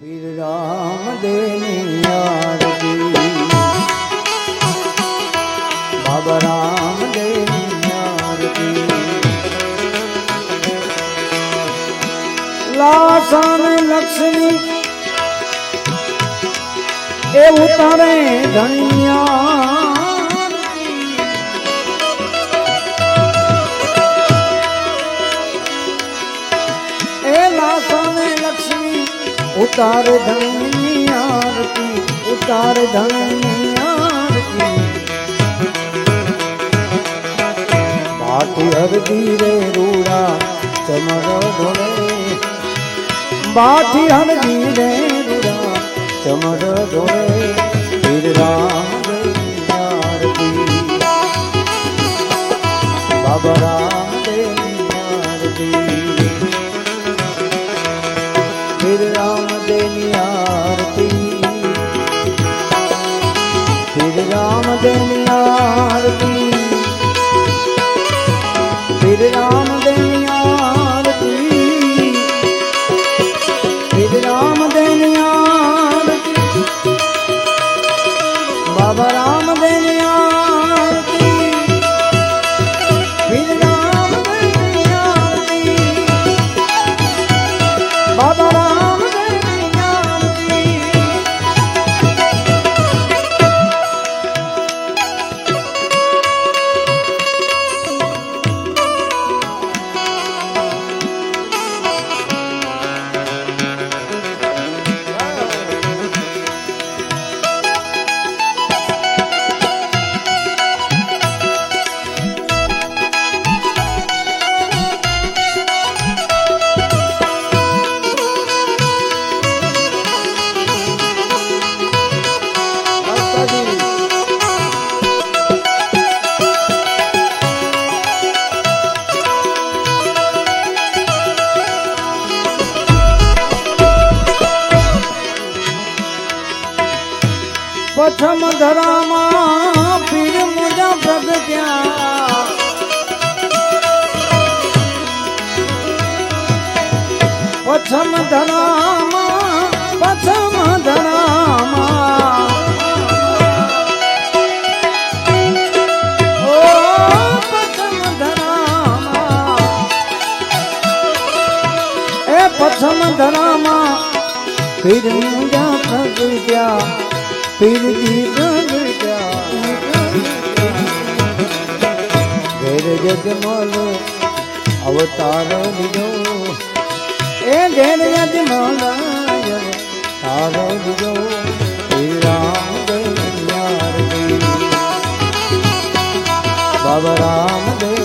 પીર રામ દેની આરતી બાબા રામ દેની આરતી લાસાન લક્ષ્મી એ ઉતારે ધણિયા ઉતાર ધણની આરતી ઉતાર ધણની આરતી બાટી હરદી રે રૂડા ચમર ઢોળે બાટી હરદી રે રૂડા ચમર ઢોળે વીર રામ આરતી બાબા વીર રામ દેવની આરતી. શ્રી રામ દેવની આરતી. શ્રી રામ દેવની આરતી. બાબા રામ ધરામાં પીર મુજા પ્રગટ્યા પછમ ધરામાં પછમ ધરામાં. પછમ ધરામાં. પીર મુજા પ્રગટ્યા પીરજી ઘેર જગમાલો અવતાર લીધો એ ઘેર જગમાલા તારો લીધો રામ બાબા રામ દેવ